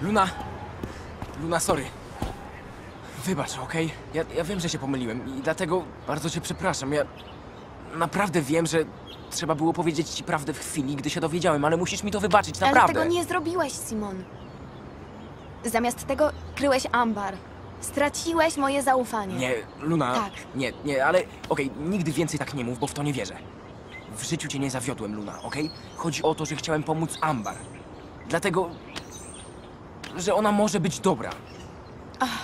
Luna! Luna, sorry. Wybacz, okej? Ja, ja wiem, że się pomyliłem i dlatego bardzo cię przepraszam. Ja naprawdę wiem, że trzeba było powiedzieć ci prawdę w chwili, gdy się dowiedziałem, ale musisz mi to wybaczyć, naprawdę. Ale tego nie zrobiłeś, Simon. Zamiast tego kryłeś Ambar. Straciłeś moje zaufanie. Nie, Luna. Tak. Nie, nie, ale okej, nigdy więcej tak nie mów, bo w to nie wierzę. W życiu cię nie zawiodłem, Luna, okej? Chodzi o to, że chciałem pomóc Ambar. Dlatego, że ona może być dobra.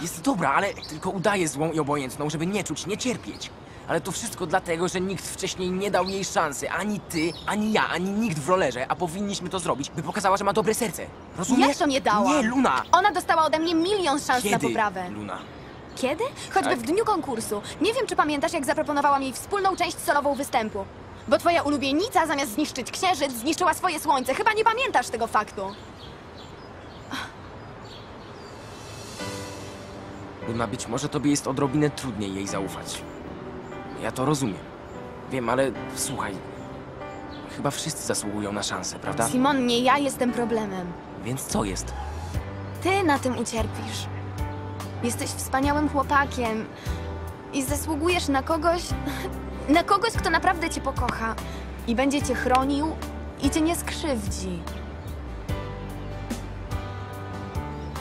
Jest dobra, ale tylko udaje złą i obojętną, żeby nie czuć, nie cierpieć. Ale to wszystko dlatego, że nikt wcześniej nie dał jej szansy. Ani ty, ani ja, ani nikt w rolerze, a powinniśmy to zrobić, by pokazała, że ma dobre serce. Rozumiesz? Jak to nie dała? Nie, Luna! Ona dostała ode mnie milion szans na Kiedy, poprawę. Luna? Kiedy? Choćby Tak. w dniu konkursu. Nie wiem, czy pamiętasz, jak zaproponowałam jej wspólną część solową występu. Bo twoja ulubienica, zamiast zniszczyć księżyc, zniszczyła swoje słońce. Chyba nie pamiętasz tego faktu. Być może tobie jest odrobinę trudniej jej zaufać. Ja to rozumiem. Wiem, ale słuchaj. Chyba wszyscy zasługują na szansę, prawda? Simon, nie ja jestem problemem. Więc co jest? Ty na tym ucierpisz. Jesteś wspaniałym chłopakiem i zasługujesz na kogoś, na kogoś, kto naprawdę cię pokocha i będzie cię chronił i cię nie skrzywdzi.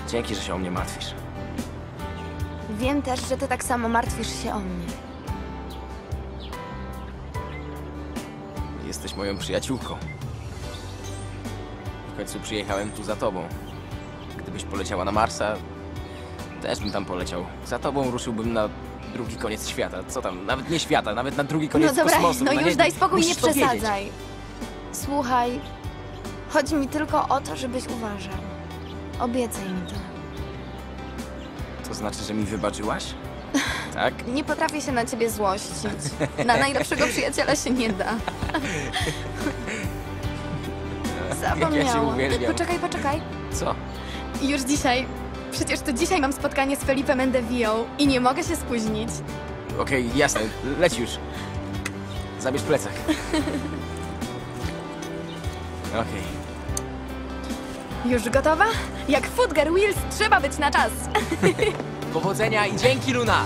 Dzięki, że się o mnie martwisz. Wiem też, że ty tak samo martwisz się o mnie. Jesteś moją przyjaciółką. W końcu przyjechałem tu za tobą. Gdybyś poleciała na Marsa, też bym tam poleciał. Za tobą ruszyłbym na drugi koniec świata. Co tam? Nawet nie świata, nawet na drugi koniec no dobra, kosmosu. no Na już nie- daj spokój, nie to wiedzieć. przesadzaj. Słuchaj, chodzi mi tylko o to, żebyś uważał. Obiecaj mi to. To znaczy, że mi wybaczyłaś? Tak? Nie potrafię się na ciebie złościć. Na najlepszego przyjaciela się nie da. Zapomniałam. uwielbiam. poczekaj, poczekaj. Co? Już dzisiaj. Przecież to dzisiaj mam spotkanie z Felipem Endevio i nie mogę się spóźnić. Okej, jasne, leć już. Zabierz plecak. Okej. Już gotowa? Jak Footger Wheels trzeba być na czas. Powodzenia i dzięki, Luna!